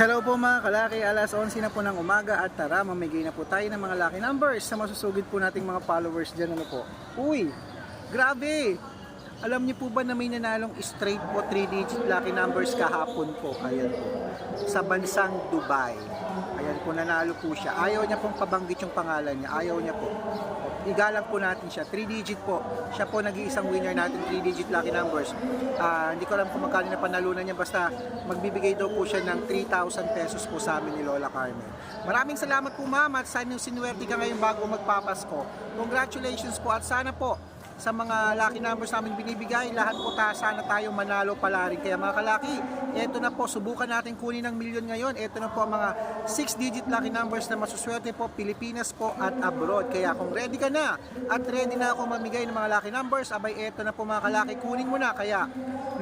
Hello po mga kalaki, alas 11 na po ng umaga at tara mamigay na po tayo ng mga lucky numbers sa masusugid po nating mga followers dyan ano po. Uy, grabe! Alam niyo po ba na may nanalong straight po 3 digit lucky numbers kahapon po? Ayan po. Sa bansang Dubai. Ayan po, nanalo po siya. Ayaw niya pong pabanggit yung pangalan niya. Ayaw niya po. Igalang po natin siya. 3 digit po. Siya po nag-iisang winner natin 3 digit lucky numbers. Ah, hindi ko alam kung magkano na panalunan niya. Basta magbibigay daw po siya ng 3,000 pesos po sa amin ni Lola Carmen. Maraming salamat po ma'am at sana yung sinuwerte ka ngayon bago magpapasko. Congratulations po at sana po sa mga lucky numbers namin binibigay, lahat po ta sana tayo manalo pala rin. Kaya mga kalaki, eto na po, subukan natin kunin ng milyon ngayon. Eto na po ang mga 6-digit lucky numbers na masuswerte po, Pilipinas po at abroad. Kaya kung ready ka na at ready na ako mamigay ng mga lucky numbers, abay eto na po mga kalaki, kunin mo na. Kaya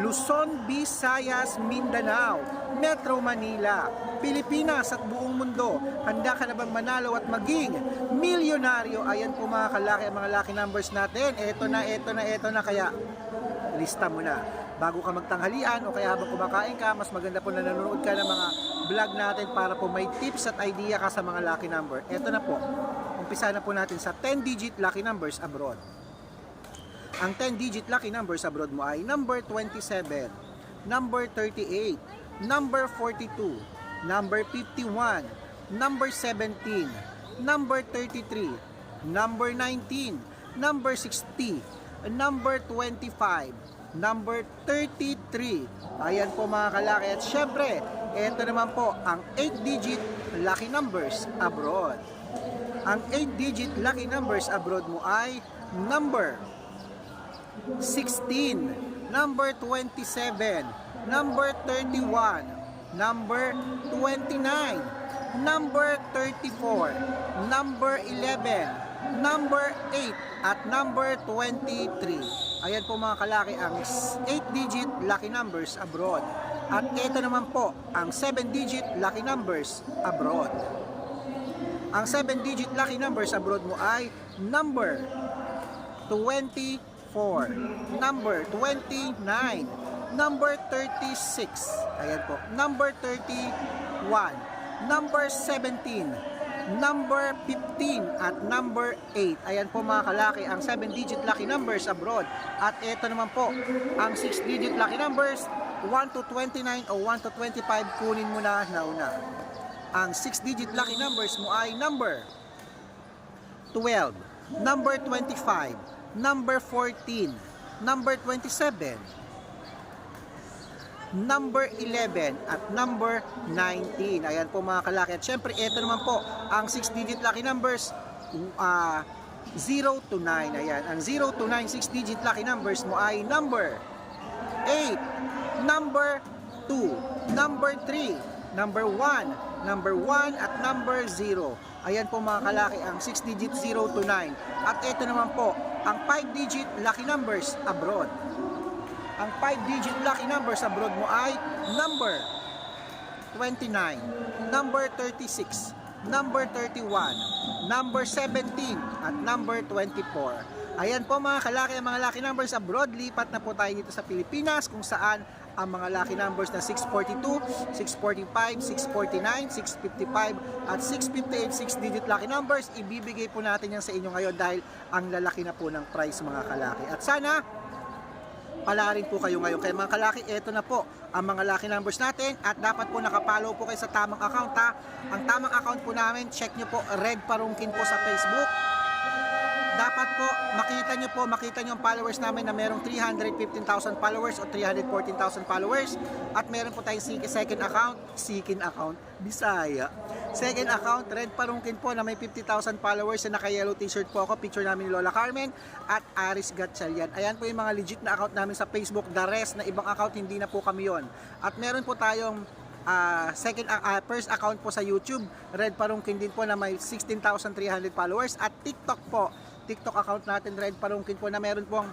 Luzon, Visayas, Mindanao, Metro Manila, Pilipinas at buong mundo. Handa ka na bang manalo at maging milyonaryo? Ayan po mga kalaki ang mga lucky numbers natin. Eto na, eto na, eto na. Kaya lista mo na. Bago ka magtanghalian o kaya habang kumakain ka, mas maganda po na nanonood ka ng mga vlog natin para po may tips at idea ka sa mga lucky number. Eto na po. Umpisa na po natin sa 10-digit lucky numbers abroad. Ang 10-digit lucky numbers abroad mo ay number 27, number 38, number 42, number 51, number 17, number 33, number 19, number 60, number 25, number 33. Ayan po mga kalaki. At syempre, ito naman po ang 8-digit lucky numbers abroad. Ang 8-digit lucky numbers abroad mo ay number 16, number 27, number 31, number 29, number 34, number 11, number 8, at number 23. Ayan po mga kalaki ang 8-digit lucky numbers abroad. At ito naman po ang 7-digit lucky numbers abroad. Ang 7-digit lucky numbers abroad mo ay number 24, number 29, number 36, ayan po, number 31, number 17, number 15, at number 8. Ayan po mga kalaki, ang 7-digit lucky numbers abroad. At ito naman po, ang 6-digit lucky numbers, 1 to 29 o 1 to 25, kunin mo na nauna. Ang 6-digit lucky numbers mo ay number 12, number 25, number 14, number 27, number 11, at number 19. Ayan po mga kalaki. At syempre, ito naman po, ang 6-digit lucky numbers, uh, 0 to 9. Ayan, ang 0 to 9 6-digit lucky numbers mo ay number 8, number 2, number 3, number 1, number 1 at number 0. Ayan po mga kalaki ang 6 digit 0 to 9. At ito naman po ang 5 digit lucky numbers abroad. Ang 5 digit lucky numbers abroad mo ay number 29, number 36, number 31, number 17 at number 24. Ayan po mga kalaki ang mga lucky numbers abroad. Lipat na po tayo dito sa Pilipinas kung saan ang mga lucky numbers na 642, 645, 649, 655 at 658 6-digit lucky numbers. Ibibigay po natin yan sa inyo ngayon dahil ang lalaki na po ng price mga kalaki. At sana pala rin po kayo ngayon. Kaya mga kalaki, eto na po ang mga lucky numbers natin at dapat po nakapollow po kayo sa tamang account ha. Ang tamang account po namin, check nyo po Red Parungkin po sa Facebook dapat po makita nyo po, makita nyo ang followers namin na merong 315,000 followers o 314,000 followers at meron po tayong second account, Sikin account, Bisaya. Second account, Red Parungkin po na may 50,000 followers na naka-yellow t-shirt po ako, picture namin ni Lola Carmen at Aris Gatchalian. Ayan po yung mga legit na account namin sa Facebook, the rest na ibang account hindi na po kami yon. At meron po tayong ah, second ah, first account po sa YouTube, Red Parungkin din po na may 16,300 followers at TikTok po TikTok account natin Red Parungkin po na meron pong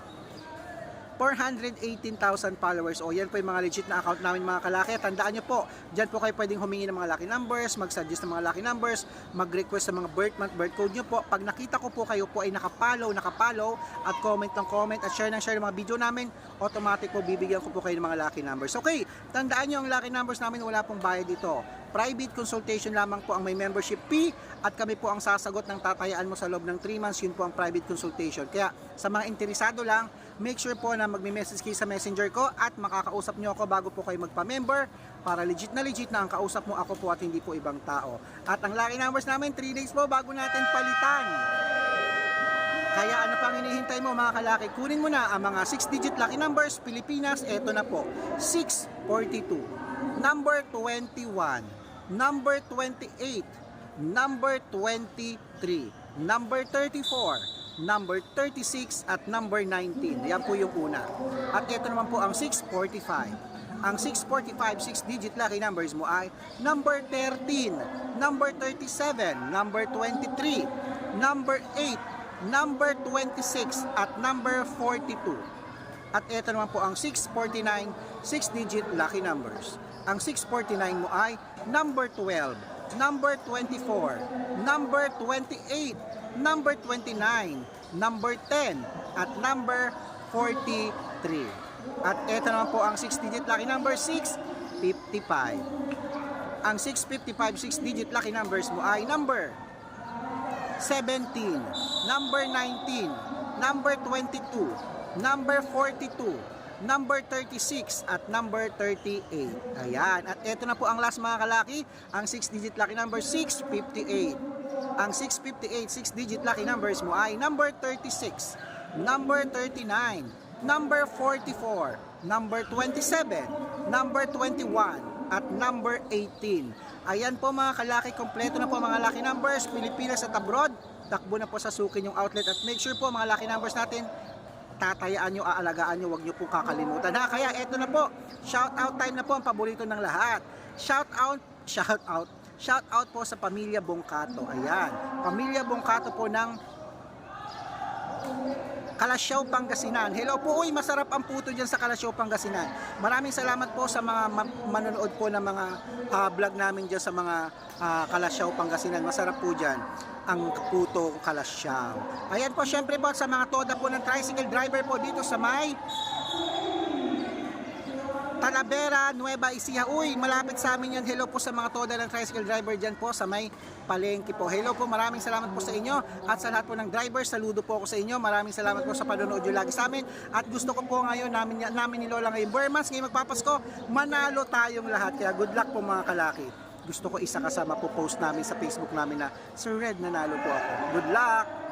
418,000 followers. O yan po yung mga legit na account namin mga kalaki. Tandaan nyo po, dyan po kayo pwedeng humingi ng mga lucky numbers, mag-suggest ng mga lucky numbers, mag-request sa mga birth month, birth code nyo po. Pag nakita ko po kayo po ay nakapollow, nakapollow, at comment ng comment, at share ng share ng mga video namin, automatic po bibigyan ko po kayo ng mga lucky numbers. Okay, tandaan nyo ang lucky numbers namin, wala pong bayad dito. Private consultation lamang po ang may membership fee at kami po ang sasagot ng tatayaan mo sa loob ng 3 months, yun po ang private consultation. Kaya sa mga interesado lang, make sure po na magme-message kayo sa messenger ko at makakausap nyo ako bago po kayo magpa-member para legit na legit na ang kausap mo ako po at hindi po ibang tao. At ang lucky numbers namin, 3 days po bago natin palitan. Kaya ano pang hinihintay mo mga kalaki? Kunin mo na ang mga 6-digit lucky numbers, Pilipinas, eto na po. 642, number 21, number 28, number 23, number 34, number 36, at number 19. Yan po yung una. At ito naman po ang 645. Ang 645, 6-digit lucky numbers mo ay number 13, number 37, number 23, number 8, number 26 at number 42. At ito naman po ang 649, 6-digit lucky numbers. Ang 649 mo ay number 12, number 24, number 28, number 29, number 10, at number 43. At ito naman po ang 6-digit lucky number 655. Ang 655 6-digit lucky numbers mo ay number 17, number 19, number 22, number 42, number 36, at number 38. Ayan. At ito na po ang last mga kalaki, ang 6-digit lucky number 658. Ang 658 6-digit lucky numbers mo ay number 36, number 39, number 44, number 27, number 21, at number 18. Ayan po mga kalaki, kompleto na po mga lucky numbers, Pilipinas at abroad. Takbo na po sa sukin yung outlet at make sure po mga lucky numbers natin, tatayaan nyo, aalagaan nyo, huwag nyo pong kakalimutan. Ha? Kaya eto na po, shout out time na po ang paborito ng lahat. Shout out, shout out, shout out po sa Pamilya Bongkato. Ayan, Pamilya Bongkato po ng Kalasyaw, Pangasinan. Hello po, uy, masarap ang puto dyan sa Kalasyaw, Pangasinan. Maraming salamat po sa mga ma- manonood po ng mga ah, vlog namin dyan sa mga ah, Kalasyaw, Pangasinan. Masarap po dyan ang puto Kalasyaw. Ayan po, syempre po sa mga toda po ng tricycle driver po dito sa may Talavera, Nueva Ecija. Uy, malapit sa amin yan. Hello po sa mga toda ng tricycle driver dyan po sa may palengke po. Hello po, maraming salamat po sa inyo. At sa lahat po ng driver, saludo po ako sa inyo. Maraming salamat po sa panonood nyo lagi sa amin. At gusto ko po ngayon, namin, namin ni Lola ngayon, Burmans, ngayon magpapasko, manalo tayong lahat. Kaya good luck po mga kalaki. Gusto ko isa kasama po post namin sa Facebook namin na Sir Red, nanalo po ako. Good luck!